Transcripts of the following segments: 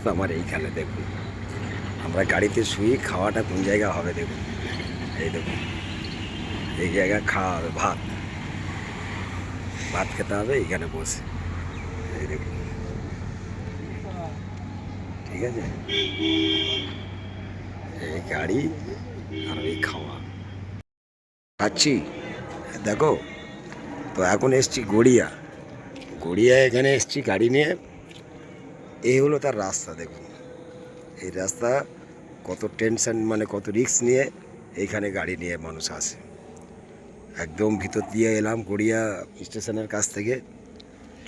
অবস্থা আমার এইখানে দেখুন। আমরা গাড়িতে শুয়ে খাওয়াটা কোন জায়গা হবে দেখুন। এই দেখুন। এই জায়গায় খাওয়া হবে ভাত। ভাত খেতে হবে, এইখানে বসে। এই দেখুন। ঠিক আছে? এই গাড়ি আর ওই খাওয়া। খাচ্ছি। দেখো, তো এখন এসছি গড়িয়া। গড়িয়া এখানে এসছি গাড়ি নিয়ে। এই হলো তার রাস্তা দেখুন। এই রাস্তা কত টেনশন মানে কত রিস্ক নিয়ে এইখানে গাড়ি নিয়ে মানুষ আসে। একদম ভিতর দিয়ে এলাম গড়িয়া স্টেশনের কাছ থেকে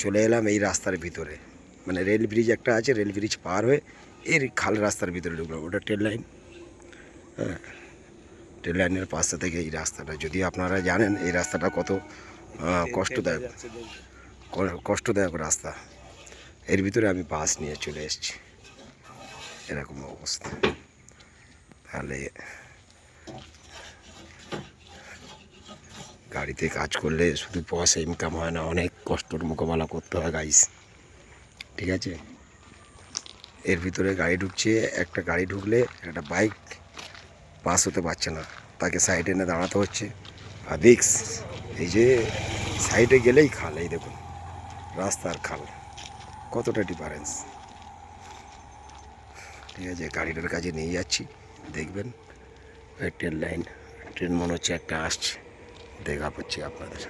চলে এলাম এই রাস্তার ভিতরে। মানে রেল ব্রিজ একটা আছে রেল ব্রিজ পার হয়ে এর খাল রাস্তার ভিতরে ঢুকলাম ওটা ট্রেন লাইন। হ্যাঁ ট্রেন লাইনের পাশে থেকে এই রাস্তাটা যদি আপনারা জানেন এই রাস্তাটা কত কষ্টদায়ক। কষ্টদায়ক রাস্তা। এর ভিতরে আমি বাস নিয়ে চলে এসেছি। এরকম অবস্থা। তাহলে গাড়িতে কাজ করলে শুধু পয়সা ইনকাম হয় না, অনেক কষ্টর মোকাবেলা করতে হয় গাইস ঠিক আছে? এর ভিতরে গাড়ি ঢুকছে, একটা গাড়ি ঢুকলে একটা বাইক পাস হতে পারছে না। তাকে সাইডে এনে দাঁড়াতে হচ্ছে। আর রিক্স এই যে সাইডে গেলেই খাল, এই দেখুন, রাস্তার খাল। কতটা ডিফারেন্স ঠিক আছে, গাড়িটার কাছে নিয়ে যাচ্ছি, দেখবেন। ট্রেন লাইন ট্রেন মনে হচ্ছে একটা আসছে, দেখা পাচ্ছি আপনাদের।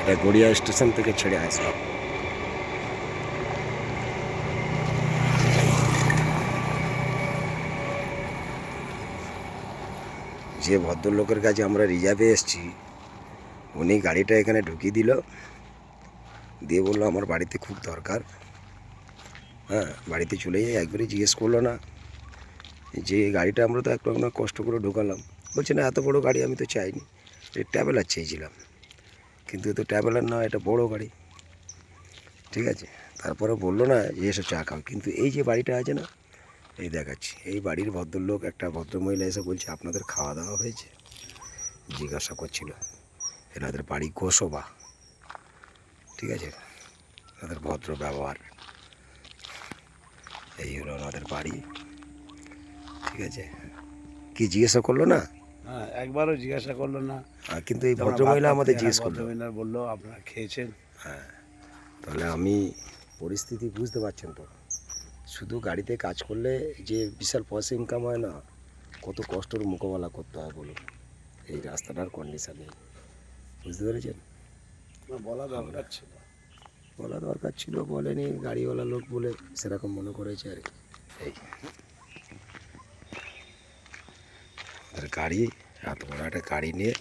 এটা গড়িয়া স্টেশন থেকে ছেড়ে আসলাম। যে ভদ্রলোকের কাছে আমরা রিজার্ভে এসেছি, উনি গাড়িটা এখানে ঢুকিয়ে দিল। দিয়ে বলল, আমার বাড়িতে খুব দরকার। হ্যাঁ বাড়িতে চলে যাই। একবারই জিজ্ঞেস করল না। যে গাড়িটা আমরা তো একটু আমরা কষ্ট করে ঢোকালাম। বলছে, না, এত বড় গাড়ি আমি তো চাইনি। ট্রাভেলার চেয়েছিলাম। কিন্তু তো ট্রাভেলার না, এটা বড় গাড়ি। ঠিক আছে? তারপরে বলল না যে এসে চা খাও। কিন্তু এই যে বাড়িটা আছে না এই দেখাচ্ছি। এই বাড়ির ভদ্রলোক একটা ভদ্রমহিলা এসে বলছে আপনাদের খাওয়া দাওয়া হয়েছে? জিজ্ঞাসা করছিল এনাদের বাড়ি গোসবা। ঠিক আছে? তাদের ভদ্র ব্যবহার। এই হলো ওনাদের বাড়ি। ঠিক আছে? কি জিজ্ঞাসা করল না? হ্যাঁ একবারও জিজ্ঞাসা করল না। কিন্তু এই ভদ্রমহিলা আমাদের জিজ্ঞেস করল। ভদ্রমহিলা বলল আপনারা খেয়েছেন? হ্যাঁ। তাহলে আমি পরিস্থিতি বুঝতে পারছেন তো। শুধু গাড়িতে কাজ করলে যে বিশাল পয়সা ইনকাম হয় না কত কষ্টর মোকাবেলা করতে হয় বলুন। এই রাস্তাটার কন্ডিশানে বুঝতে পেরেছেন? বলা দরকার ছিল। বলা দরকার ছিল বলেনি গাড়িওয়ালা লোক বলে সেরকম মনে করেছে আর কি। এই। গাড়ি এত বড় একটা গাড়ি নিয়ে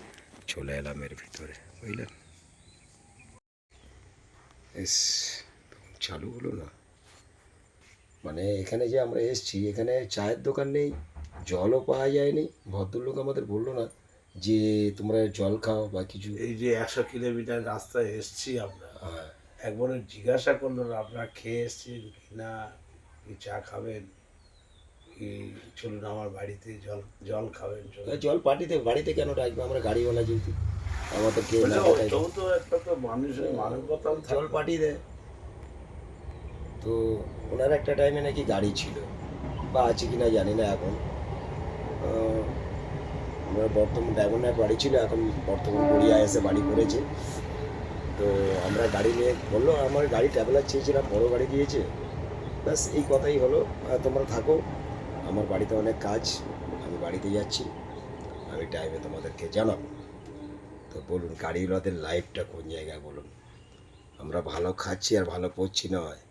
চলে এলাম এর ভিতরে বুঝলেন? এস তখন চালু হলো না। মানে এখানে যে আমরা এসছি এখানে চায়ের দোকান নেই জলও পাওয়া যায়নি। ভদ্রলোক আমাদের বলল না যে তোমরা জল খাও বা কিছু। এই যে একশো কিলোমিটার রাস্তায় এসছি আমরা। হ্যাঁ। একবারও জিজ্ঞাসা করল না আপনারা খেয়ে এসছেন কি না? কি চা খাবেন? কি চলুন আমার বাড়িতে জল জল খাবেন জল পার্টিতে বাড়িতে কেন ডাকবে? আমরা গাড়িওয়ালা যেহেতু। আমাদের কেউ তো একটা তো মানুষের মানবতা জল পাঠিয়ে দেয়। তো ওনার একটা টাইমে নাকি গাড়ি ছিল, বা আছে কি না জানি না এখন। ওনার বর্তমান ডায়মন্ডের বাড়ি ছিল, এখন বর্তমান গড়িয়া এসে বাড়ি করেছে। তো আমরা গাড়ি নিয়ে বলল, আমার গাড়ি ট্রাভেলার চেয়েছিলাম বড় গাড়ি দিয়েছে। ব্যাস, এই কথাই হলো। তোমরা থাকো, আমার বাড়িতে অনেক কাজ, আমি বাড়িতে যাচ্ছি, আমি টাইমে তোমাদেরকে জানাব। তো বলুন, গাড়িওয়ালাদের লাইফটা কোন জায়গায় বলুন? আমরা ভালো খাচ্ছি আর ভালো পড়ছি নয়।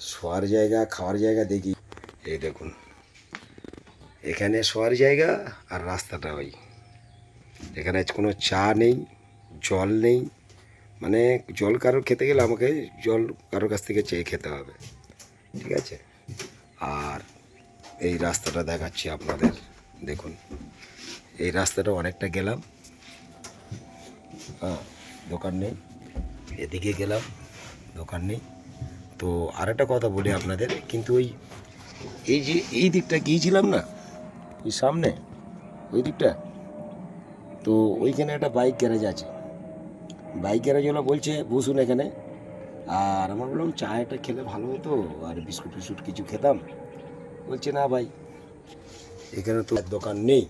শোয়ার জায়গা, খাওয়ার জায়গা দেখি। এই দেখুন, এখানে শোয়ার জায়গা আর রাস্তাটা ওই। এখানে কোনো চা নেই, জল নেই। মানে জল কারোর খেতে গেলে আমাকে জল কারোর কাছ থেকে চেয়ে খেতে হবে, ঠিক আছে? আর এই রাস্তাটা দেখাচ্ছি আপনাদের, দেখুন। এই রাস্তাটা অনেকটা গেলাম। হ্যাঁ দোকান নেই। এদিকে গেলাম, দোকান নেই। তো আর একটা কথা বলি আপনাদের, কিন্তু ওই, এই যে এই দিকটা গিয়েছিলাম না ওই সামনে, ওই দিকটা, তো ওইখানে একটা বাইক গ্যারেজ আছে। বাইক গ্যারেজ হলো বলছে, বসুন এখানে। আর আমার বললাম চা একটা খেলে ভালো হতো, আর বিস্কুট ফিস্কুট কিছু খেতাম। বলছে, না ভাই, এখানে তো দোকান নেই।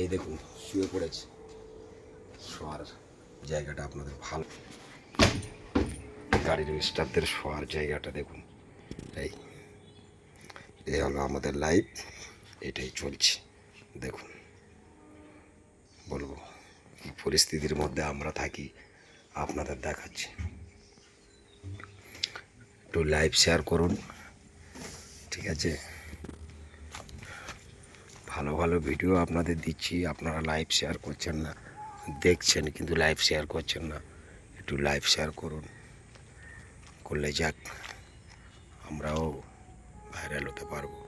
এই দেখুন, শুয়ে পড়েছে। শোয়ার জায়গাটা আপনাদের ভালো। গাড়ির স্টাফদের শোয়ার জায়গাটা দেখুন। এই এই হলো আমাদের লাইফ এটাই চলছে। দেখুন, বলব পরিস্থিতির মধ্যে আমরা থাকি, আপনাদের দেখাচ্ছি। একটু লাইভ শেয়ার করুন, ঠিক আছে? ভালো ভালো ভিডিও আপনাদের দিচ্ছি, আপনারা লাইভ শেয়ার করছেন না, দেখছেন, কিন্তু লাইভ শেয়ার করছেন না। একটু লাইভ শেয়ার করুন। করলে যাক আমরাও ভাইরাল হতে পারব।